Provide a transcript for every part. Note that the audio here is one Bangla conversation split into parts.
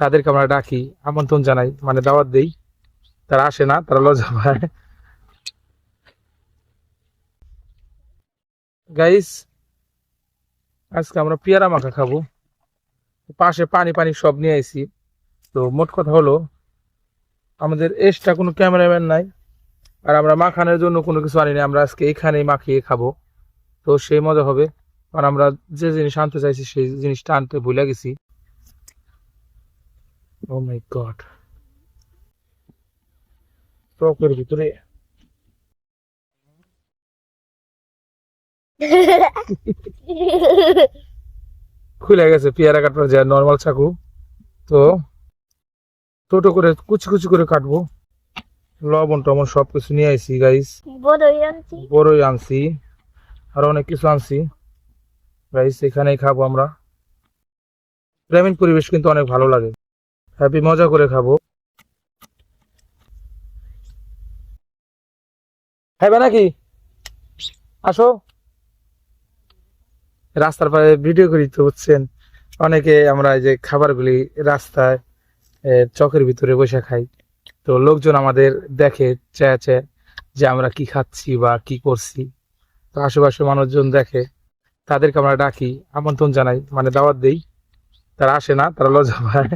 তাদেরকে আমরা ডাকি, আমন্ত্রণ জানাই মানে দাওয়াত দেই। তারা আসে না, তারা লজ্জা পায়। গাইস আজকে আমরা পেয়ারা মাখা খাব। পাশে পানি পানি সব নিয়ে আইছি। তো মোট কথা হলো, আমাদের এক্সট্রা কোনো ক্যামেরাম্যান নাই, আর আমরা মাখানোর জন্য কোনো কিছু আনিনি আমরা আজকে এখানেই মাখিয়ে খাব। তো সেই মজা হবে। কারণ আমরা যে জিনিস আনতে চাইছি, সেই জিনিসটা আনতে ভুলে গেছি। ও মাই গড টকের ভিতরে। খুলে গেছে পেয়ারা কাটার যা নর্মাল চাকু তো ছোট করে কুচি কুচি করে কাটবো। লবণ টবণ সব কিছু নিয়ে আইছি গাইস বড়ই আনছি। বড়ই আনছি। আর অনেক কিছু আনছি। গাইস এখানেই খাব আমরা। গ্রামীণ পরিবেশ কিন্তু অনেক ভালো লাগে। হ্যাপি মজা করে খাব। খাইবে নাকি? আসো। রাস্তার পাশে ভিডিও করি তো, বুঝছেন? অনেকে আমরা এই যে খাবারগুলি রাস্তায় চকের ভিতরে বসে খাই। তো লোকজন আমাদের দেখে, চেয়ে যে আমরা কি খাচ্ছি বা কি করছি। তো আশেপাশে মানুষজন দেখে, তাদেরকে আমরা ডাকি, আমন্ত্রণ জানাই। মানে দাওয়াত দেই। তারা আসে না, তারা লজ্জা পায়।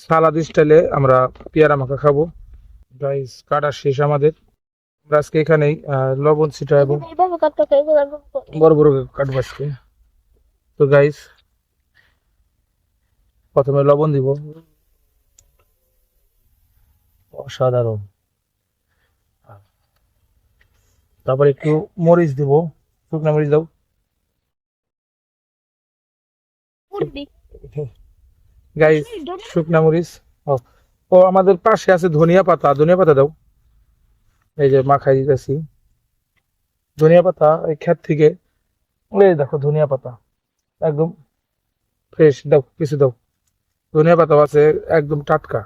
সালাদ স্টাইলে আমরা পেয়ারা মাখা খাব গাইস কাটা শেষ আমাদের আমরা আজকে এখানেই লবণ ছিটা এবং এইভাবে কাটতে হবে, এইভাবে কাটতে হবে। বড় বড় কাটবো আজকে তো গাইস প্রথমে লবণ দিব অসাধারণ তারপর একটু মরিচ দিব শুকনা মরিচ দাও গাইস শুকনা মরিচ। ও আমাদের পাশে আছে ধনিয়া পাতা। ধনিয়া পাতা দাও। এই যে মাখাই দিতেছি। ধনিয়া পাতা এই ক্ষেত থেকে। এই দেখো ধনিয়া পাতা। একদম ফ্রেশ দাও কিছু দাও। ধনিয়া পাতা আছে একদম টাটকা।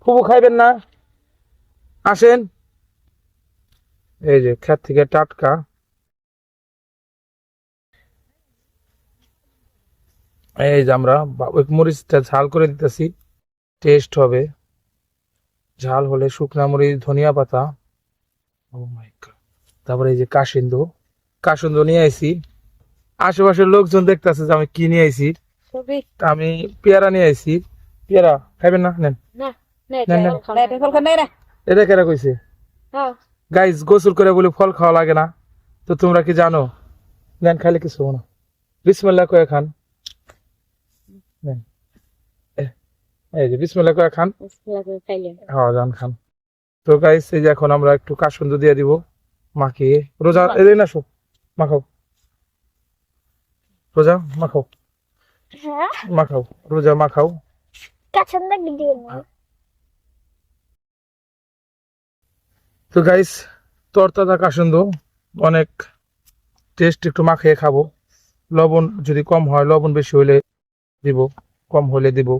ফুবু খাইবেন না? আসেন। এই যে ক্ষেত থেকে টাটকা। এই যে আমরা ওই মরিচটা ঝাল করে দিতেছি। টেস্ট হবে। ঝাল হলে শুকনা মরিচ ধনিয়া পাতা। ও মাই তারপরে এই যে কাসিন্দু। কাসিন্দু নিয়ে আইছি। আশেপাশের লোকজন দেখতেছে যে আমি কি নিয়ে আইছি। আমি পেয়ারা নিয়ে আইছি। পেয়ারা খাইবেন না? নেন। না, না, না, না। এটা ফল খাও না। এটা কেরা কইছে? হ্যাঁ। গাইজ গোসল করে বলে ফল খাওয়া লাগে না। তো তোমরা কি জানো? নেন খাইলে কিছু না। বিসমিল্লাহ করে খান। এই যে বিসমিল্লাহ করে খান। হ্যাঁ জান খান। তো গাইস এই যে এখন আমরা একটু কাসুন্দ দিয়ে দিব মাখিয়ে। রোজা এদিন আসো মাখাও। রোজা মাখাও। হ্যাঁ, মাখাও রোজা মাখাও। তো গাইস তরতাজা কাসুন্দ অনেক টেস্ট একটু মাখিয়ে খাব। লবণ যদি কম হয় লবণ বেশি হলে দিব কম হলে দিব।